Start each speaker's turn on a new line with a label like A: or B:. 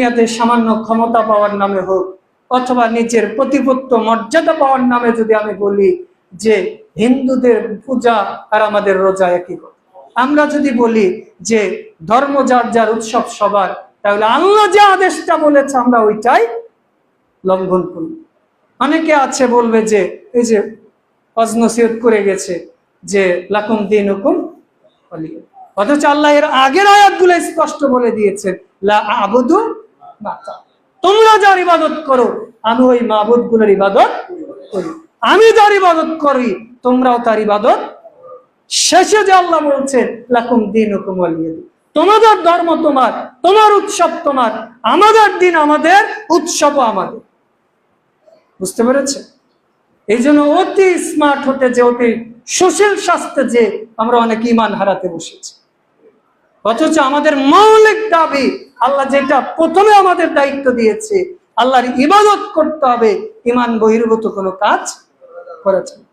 A: দুনিয়াতে সামান্য ক্ষমতা পাওয়ার নামে হোক, অথবা নিজের প্রতিপত্ত মর্যাদা পাওয়ার নামে যদি আমি বলি যে হিন্দুদের পূজা আর আমাদের রোজা একই আমরা যদি বলি যে ধর্ম যার যার উৎসব সবার, তাহলে আল্লাহ যে আদেশটা বলেছে আমরা ওইটাই লঙ্ঘন করি। অনেকে আছে বলবে যে, এই যে অজনসিয়ত করে গেছে যে লাকুম দিন হুকুম অথচ আল্লাহ এর আগের আয়াতগুলো স্পষ্ট বলে দিয়েছেন, লা আবুদু তোমরা যার ইবাদত করো, আমি ওই মাবুদগুলোর ইবাদত করি। আমি যার ইবাদত করি, তোমরাও তার ইবাদত শেষে যে আল্লাহ বলছেন, লাকুম দিন। তোমাদের ধর্ম তোমার তোমার উৎসব তোমার, আমাদের দিন আমাদের, উৎসবও আমাদের। বুঝতে পেরেছে এই জন্য অতি স্মার্ট হতে, যে অতি সুশীল স্বাস্থ্যে যে আমরা অনেক ইমান হারাতে বসেছি। অথচ আমাদের মৌলিক দাবি, আল্লাহ যেটা প্রথমে আমাদের দায়িত্ব দিয়েছে, আল্লাহর ইবাদত করতে হবে, ইমান বহির্ভূত কোনো কাজ করা যাবে না।